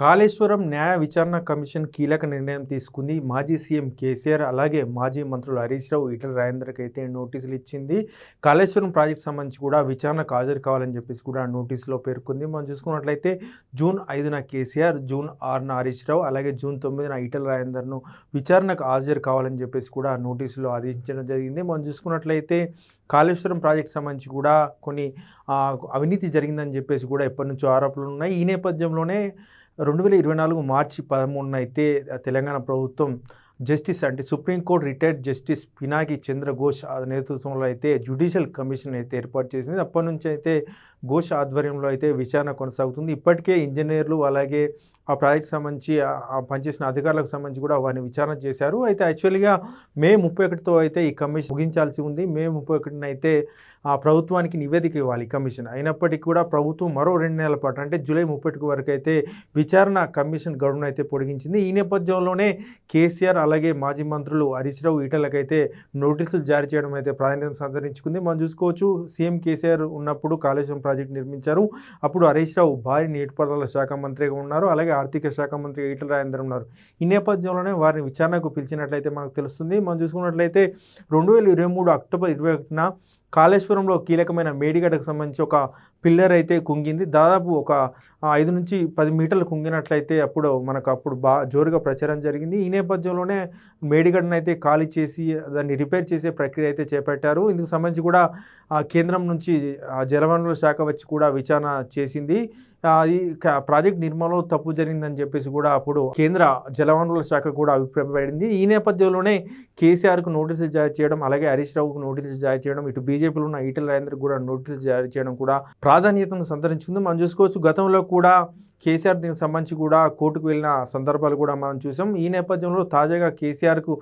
కాళేశ్వరం న్యాయ విచారణ కమిషన్ కీలక నిర్ణయం తీసుకుంది. మాజీ సీఎం కేసీఆర్ అలాగే మాజీ మంత్రులు హరీష్ రావు ఈటల రాజేంద్రకి అయితే నోటీసులు ఇచ్చింది. కాళేశ్వరం ప్రాజెక్ట్ సంబంధించి కూడా విచారణకు హాజరు కావాలని చెప్పేసి కూడా నోటీసులో పేర్కొంది. మనం చూసుకున్నట్లయితే జూన్ ఐదున కేసీఆర్ జూన్ ఆరున హరీష్ రావు అలాగే జూన్ తొమ్మిదిన ఈటల రాజేందర్ను విచారణకు హాజరు కావాలని చెప్పేసి కూడా నోటీసులో ఆదేశించడం జరిగింది. మనం చూసుకున్నట్లయితే కాళేశ్వరం ప్రాజెక్ట్ సంబంధించి కూడా కొన్ని అవినీతి జరిగిందని చెప్పేసి కూడా ఎప్పటి నుంచో ఆరోపణలు ఉన్నాయి. ఈ నేపథ్యంలోనే రెండు వేల ఇరవై నాలుగు మార్చి పదమూడున అయితే తెలంగాణ ప్రభుత్వం జస్టిస్ అంటే supreme court retired justice Pinaki Chandra Ghosh నేతృత్వంలో అయితే జ్యుడిషియల్ కమిషన్ అయితే ఏర్పాటు చేసింది. అప్పటి నుంచి అయితే ఘోష్ ఆధ్వర్యంలో అయితే విచారణ కొనసాగుతుంది. ఇప్పటికే ఇంజనీర్లు అలాగే ఆ ప్రాజెక్ట్ సంబంధించి ఆ- పనిచేసిన అధికారులకు సంబంధించి కూడా వారిని విచారణ చేశారు. అయితే యాక్చువల్గా మే ముప్పై ఒకటితో అయితే ఈ కమిషన్ ముగించాల్సి ఉంది. మే ముప్పై ఒకటిన అయితే ఆ ప్రభుత్వానికి నివేదిక ఇవ్వాలి కమిషన్. అయినప్పటికీ కూడా ప్రభుత్వం మరో రెండు నెలల పాటు అంటే జూలై ముప్పై వరకు అయితే విచారణ కమిషన్ గడువును అయితే పొడిగించింది. ఈ నేపథ్యంలోనే కేసీఆర్ అలాగే మాజీ మంత్రులు హరీష్ రావు ఈటలకైతే నోటీసులు జారీ చేయడం అయితే ప్రాధాన్యత సంతరించుకుంది. మనం చూసుకోవచ్చు సీఎం కేసీఆర్ ఉన్నప్పుడు కాళేశ్వరం ప్రాజెక్టు నిర్మించారు. అప్పుడు హరీష్ రావు భారీ నీటిపారుదల శాఖ మంత్రిగా ఉన్నారు. అలాగే ఆర్థిక శాఖ మంత్రి ఈటల రాజేందర్ ఉన్నారు. ఈ నేపథ్యంలోనే వారిని విచారణకు పిలిచినట్లయితే మనకు తెలుస్తుంది. మనం చూసుకున్నట్లయితే రెండు వేల ఇరవై మూడు అక్టోబర్ ఇరవై ఒకటిన కాళేశ్వరంలో కీలకమైన మేడిగడ్డకు సంబంధించి ఒక పిల్లర్ అయితే కుంగింది. దాదాపు ఒక ఐదు నుంచి పది మీటర్లు కుంగినట్లయితే అప్పుడు మనకు అప్పుడు బా జోరుగా ప్రచారం జరిగింది. ఈ నేపథ్యంలోనే మేడిగడ్డను అయితే ఖాళీ చేసి దాన్ని రిపేర్ చేసే ప్రక్రియ అయితే చేపట్టారు. ఇందుకు సంబంధించి కూడా కేంద్రం నుంచి జలవనరుల శాఖ వచ్చి కూడా విచారణ చేసింది. ఈ ప్రాజెక్ట్ నిర్మాణంలో తప్పు జరిగిందని చెప్పేసి కూడా అప్పుడు కేంద్ర జలవనరుల శాఖ కూడా అభిప్రాయపడింది. ఈ నేపథ్యంలోనే కేసీఆర్కు నోటీసులు జారీ చేయడం అలాగే హరీష్ రావుకు నోటీసులు జారీ చేయడం ఇటు బీజేపీలో ఉన్న ఈటల రాజేందర్ కూడా నోటీసులు జారీ చేయడం కూడా ప్రాధాన్యతను సంతరించుకుంది. మనం చూసుకోవచ్చు గతంలో కూడా కేసీఆర్ దీనికి సంబంధించి కూడా కోర్టుకు వెళ్ళిన సందర్భాలు కూడా మనం చూసాం. ఈ నేపథ్యంలో తాజాగా కేసీఆర్కు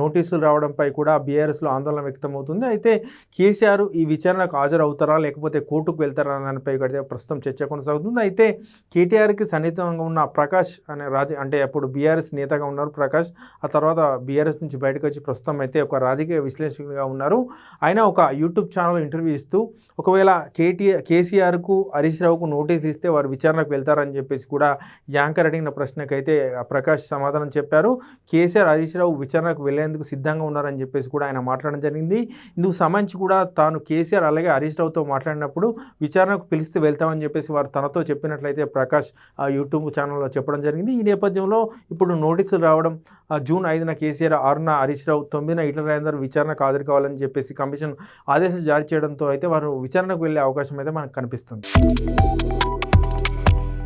నోటీసులు రావడంపై కూడా బీఆర్ఎస్లో ఆందోళన వ్యక్తమవుతుంది. అయితే కేసీఆర్ ఈ విచారణకు హాజరు అవుతారా లేకపోతే కోర్టుకు వెళ్తారా అనే దానిపై ప్రస్తుతం చర్చ కొనసాగుతుంది. అయితే కేటీఆర్కి సన్నిహితంగా ఉన్న ప్రకాష్ అనే రాజ అంటే అప్పుడు బీఆర్ఎస్ నేతగా ఉన్నారు ప్రకాష్. ఆ తర్వాత బీఆర్ఎస్ నుంచి బయటకు వచ్చి ప్రస్తుతం అయితే ఒక రాజకీయ విశ్లేషకుడిగా ఉన్నారు. ఆయన ఒక యూట్యూబ్ ఛానల్ ఇంటర్వ్యూ ఇస్తూ ఒకవేళ కేటీఆర్ కేసీఆర్కు హరీష్ రావుకు నోటీస్ ఇస్తే వారు విచారణకు వెళ్తారని చెప్పేసి కూడా యాంకర్ అడిగిన ప్రశ్నకైతే ప్రకాష్ సమాధానం చెప్పారు. కేసీఆర్ హరీష్ రావు విచారణకు వెళ్ళేందుకు సిద్ధంగా ఉన్నారని చెప్పేసి కూడా ఆయన మాట్లాడడం జరిగింది. ఇందుకు సంబంధించి కూడా తాను కేసీఆర్ అలాగే హరీష్ రావుతో మాట్లాడినప్పుడు విచారణకు పిలిస్తే వెళ్తామని చెప్పేసి వారు తనతో చెప్పినట్లయితే ప్రకాష్ ఆ యూట్యూబ్ ఛానల్లో చెప్పడం జరిగింది ఈ నేపథ్యంలో ఇప్పుడు నోటీసులు రావడం జూన్ ఐదున కేసీఆర్ ఆరున హరీష్ రావు తొమ్మిదిన ఇట్ల రాజేందర్ విచారణకు హాజరు కావాలని చెప్పేసి కమిషన్ ఆదేశాలు జారీ చేయడంతో అయితే వారు విచారణకు వెళ్ళే అవకాశం అయితే మనకు కనిపిస్తుంది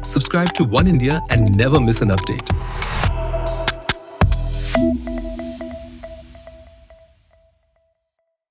Subscribe to One India and never miss an update.